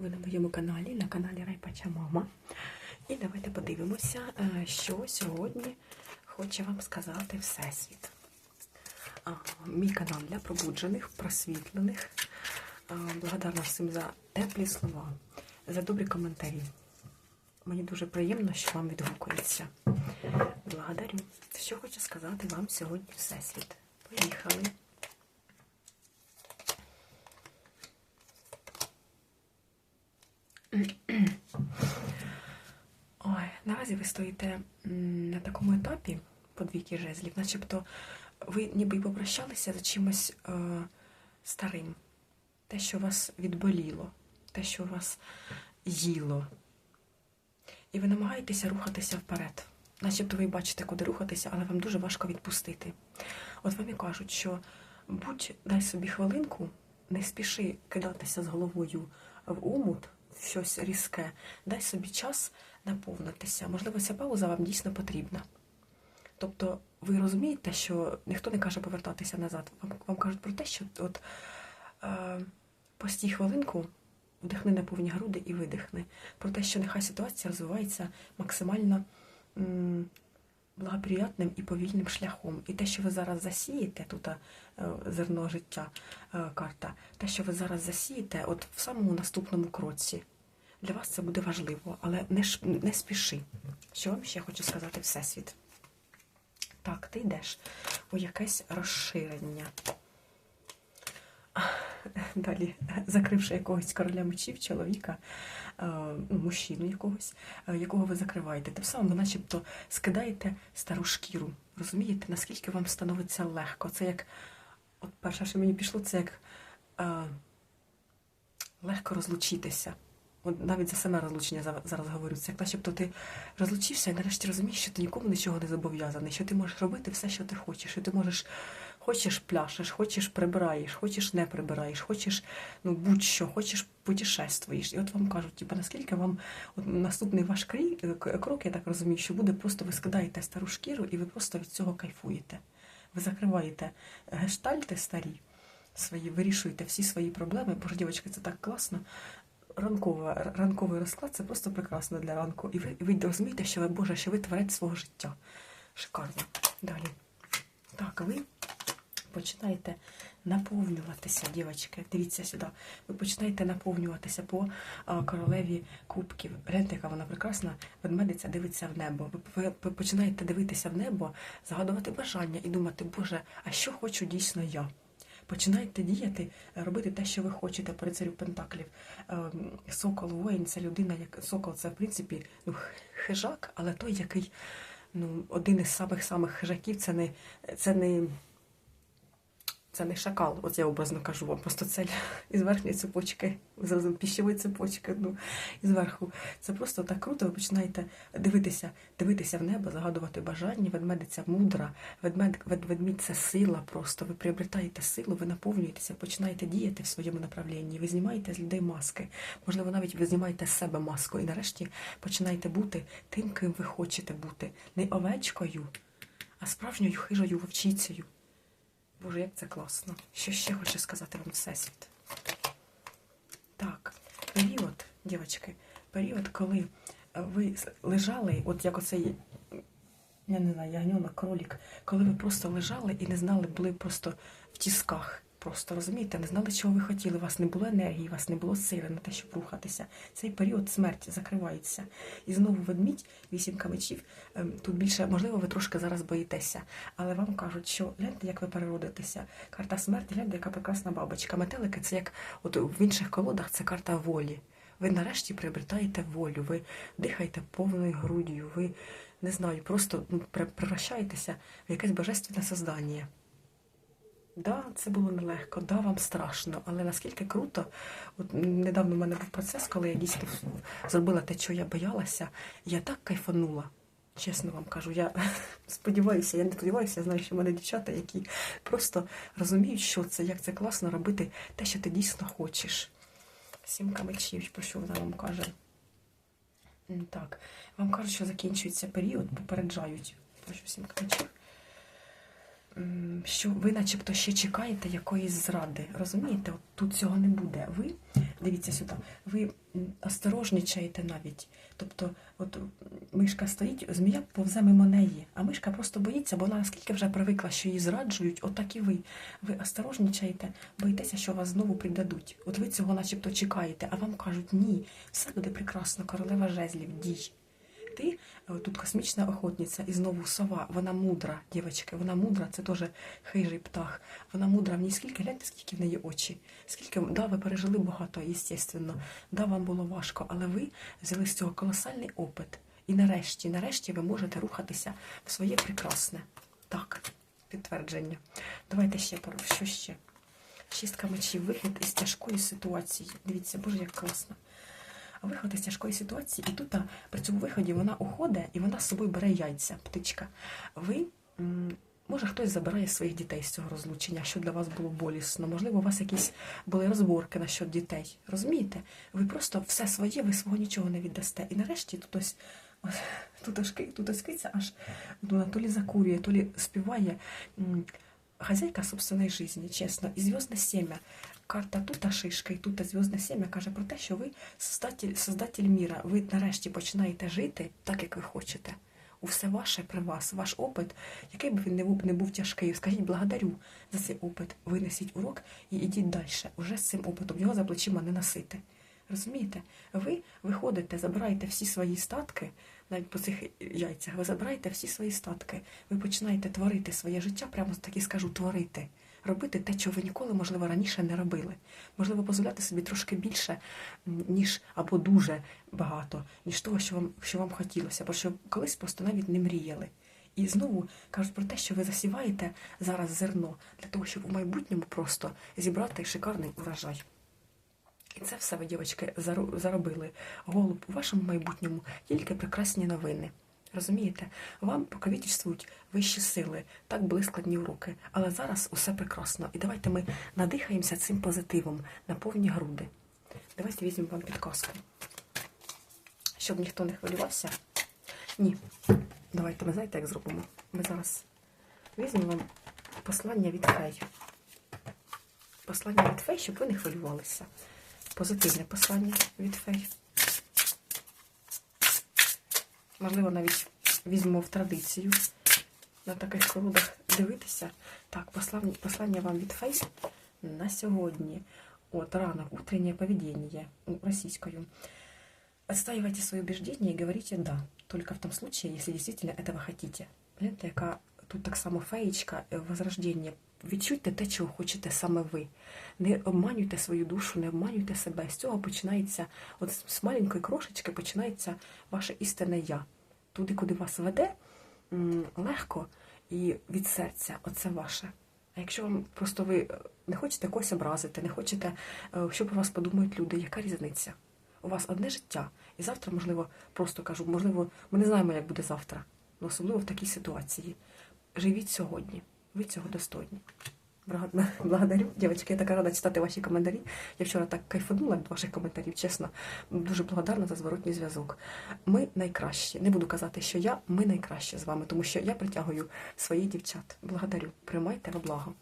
Ви на моєму каналі, на каналі Райпача Мама. І давайте подивимося, е, що сьогодні хоче вам сказати Всесвіт. Мій канал для пробуджених, просвітлених. Благодарна всім за теплі слова, за добрі коментарі. Мені дуже приємно, що вам відгукується. Благодарю. Що хочу сказати вам сьогодні Всесвіт. Поїхали. Ой, наразі ви стоїте на такому етапі по двійки жезлів, начебто ви ніби попрощалися за чимось е, старим. Те, що вас відболіло, те, що вас їло. І ви намагаєтеся рухатися вперед. Начебто ви бачите, куди рухатися, але вам дуже важко відпустити. От вам і кажуть, що будь дай собі хвилинку, не спіши кидатися з головою в умут, в щось різке, дай собі час наповнитися. Можливо, ця пауза вам дійсно потрібна. Тобто, ви розумієте, що ніхто не каже повертатися назад. Вам, вам кажуть про те, що от е, постій хвилинку, вдихни на повні груди і видихни. Про те, що нехай ситуація розвивається максимально благоприятним і повільним шляхом. І те, що ви зараз засієте, тут е, зерно життя е, карта, те, що ви зараз засієте, от в самому наступному кроці. Для вас це буде важливо, але не, не спіши. Що вам ще хочу сказати Всесвіт? Так, ти йдеш у якесь розширення. Далі, закривши якогось короля мечів, чоловіка, е, ну, мужчину якогось, е, якого ви закриваєте, тим самим ви начебто скидаєте стару шкіру. Розумієте, наскільки вам становиться легко? Це як, от перше, що мені пішло, це як е, легко розлучитися. От навіть за саме розлучення зараз говорю. Це як начебто ти розлучився і нарешті розумієш, що ти нікому нічого не зобов'язаний, що ти можеш робити все, що ти хочеш, що ти можеш хочеш пляшеш, хочеш прибираєш, хочеш не прибираєш, хочеш ну будь-що, хочеш путешествуєш. І от вам кажуть, типу, наскільки вам от наступний ваш крок, я так розумію, що буде просто ви скидаєте стару шкіру і ви просто від цього кайфуєте. Ви закриваєте гештальти старі свої, вирішуєте всі свої проблеми. Боже, дівчатки, це так класно. Ранкова, ранковий розклад це просто прекрасно для ранку. І ви, ви розумієте, що ви, Боже, що ви творець свого життя. Шикарно. Далі. Так, ви починаєте наповнюватися, дівчатки. Дивіться сюди. Ви починаєте наповнюватися по королеві кубків. Гляньте, яка вона прекрасна. Ведмедиця дивиться в небо. Ви, починаєте дивитися в небо, загадувати бажання і думати, Боже, а що хочу дійсно я? Починайте діяти, робити те, що ви хочете при царю Пентаклів. Ем, Сокол воїн це людина, як сокол, це в принципі ну, хижак, але той, який ну, один із самих самих хижаків, це не це не. Це не шакал, от я образно кажу вам, просто це із верхньої цепочки, зразу піщової цепочки, ну, і зверху. Це просто так круто, ви починаєте дивитися, дивитися в небо, загадувати бажання, ведмедиця мудра, ведмед, вед, ведмідь це сила просто. Ви приобретаєте силу, ви наповнюєтеся, починаєте діяти в своєму направлінні, ви знімаєте з людей маски. Можливо, навіть ви знімаєте з себе маску і нарешті починаєте бути тим, ким ви хочете бути. Не овечкою, а справжньою хижою вовчицею. Боже, як це класно. Що ще хочу сказати вам Всесвіт? Так, період, дівчатки, період, коли ви лежали, от як оцей, я не знаю, ягньонок, кролік, коли ви просто лежали і не знали, були просто в тісках. Просто розумієте, не знали, чого ви хотіли. У вас не було енергії, у вас не було сили на те, щоб рухатися. Цей період смерті закривається. І знову ведмідь, вісімка мечів. ем, Тут більше, можливо, ви трошки зараз боїтеся, але вам кажуть, що гляньте, як ви переродитеся. Карта смерті, гляньте, яка прекрасна бабочка. Метелики це як от в інших колодах це карта волі. Ви нарешті приобретаєте волю, ви дихаєте повною груддю, ви не знаю, просто ну, превращаєтеся в якесь божественне создання. Да, це було нелегко, да, вам страшно, але наскільки круто. От недавно в мене був процес, коли я дійсно зробила те, що я боялася, я так кайфанула. Чесно вам кажу, я сподіваюся, я не сподіваюся, я знаю, що в мене дівчата, які просто розуміють, що це, як це класно робити те, що ти дійсно хочеш. Сімка мечів, про що вона вам каже? Так, вам кажуть, що закінчується період, попереджають. Про що сімка мечів? Що ви начебто ще чекаєте якоїсь зради. Розумієте? От тут цього не буде. Ви, дивіться сюди, ви м, осторожничаєте навіть. Тобто, от мишка стоїть, змія повзе мимо неї, а мишка просто боїться, бо вона наскільки вже привикла, що її зраджують, отак і ви. Ви осторожничаєте, боїтеся, що вас знову придадуть. От ви цього начебто чекаєте, а вам кажуть, ні, все буде прекрасно, королева жезлів, дій. Ти е, тут космічна охотниця і знову сова. Вона мудра, дівчатки, вона мудра, це теж хижий птах. Вона мудра в ній скільки, гляньте, скільки в неї очі. Скільки, да, ви пережили багато, естественно. Да, вам було важко, але ви взяли з цього колосальний опит. І нарешті, нарешті ви можете рухатися в своє прекрасне. Так, підтвердження. Давайте ще пару. Що ще? Шістка мечів, вихід із тяжкої ситуації. Дивіться, боже, як класно. А виход із тяжкої ситуації, і тут при цьому виході вона уходить і вона з собою бере яйця, птичка. Ви, може, хтось забирає своїх дітей з цього розлучення, що для вас було болісно. Можливо, у вас якісь були розборки насчет дітей. Розумієте? Ви просто все своє, ви свого нічого не віддасте. І нарешті тут ось. Тут ось, тут ось киця аж ну, то лі закурює, то лі співає. М, Хозяйка собственної жизни, чесно, і зв'язне сім'я. Карта тут шишка, і тут зв'язне сім'я каже про те, що ви создатель, создатель міра. Ви нарешті починаєте жити так, як ви хочете. У все ваше при вас, ваш опит, який би він не був, не був тяжкий. Скажіть благодарю за цей опит. Винесіть урок і йдіть далі. Уже з цим опитом його за плечима не носити. Розумієте? Ви виходите, забираєте всі свої статки, навіть по цих яйцях, ви забираєте всі свої статки, ви починаєте творити своє життя, прямо таки скажу, творити. Робити те, чого ви ніколи, можливо, раніше не робили. Можливо, дозволяти собі трошки більше, ніж або дуже багато, ніж того, що вам, що вам хотілося, бо що колись просто навіть не мріяли. І знову кажуть про те, що ви засіваєте зараз зерно для того, щоб у майбутньому просто зібрати шикарний урожай. І це все ви, дівчатки, заробили. Голуб у вашому майбутньому тільки прекрасні новини. Розумієте, вам покровительствують вищі сили, так були складні уроки, але зараз усе прекрасно. І давайте ми надихаємося цим позитивом на повні груди. Давайте візьмемо вам підказку. Щоб ніхто не хвилювався. Ні. Давайте ми знаєте, як зробимо. Ми зараз візьмемо вам послання від фей. Послання від фей, щоб ви не хвилювалися. Позитивне послання від фей. Можливо, навіть візьмемо в традицію на таких колодах дивитися. Так, послання, послання вам від фей на сьогодні. От ранок, утреннее поведение ну, російською. Отстаивайте свои убеждения и говорите «да», только в том случае, если действительно этого хотите. Знаєте, яка тут так само феєчка, е, возрождення. Відчуйте те, чого хочете саме ви. Не обманюйте свою душу, не обманюйте себе. З цього починається, от з- маленької крошечки починається ваше істинне я. Туди, куди вас веде, легко і від серця, оце ваше. А якщо вам просто ви е, не хочете когось образити, не хочете, е, що про вас подумають люди, яка різниця? У вас одне життя, і завтра, можливо, просто кажу, можливо, ми не знаємо, як буде завтра, але особливо в такій ситуації. Живіть сьогодні, ви цього достойні. Благодарю, дівчатки, я така рада читати ваші коментарі. Я вчора так кайфанула від ваших коментарів, чесно. Дуже благодарна за зворотній зв'язок. Ми найкращі. Не буду казати, що я, ми найкращі з вами, тому що я притягую своїх дівчат. Благодарю. Приймайте во благо.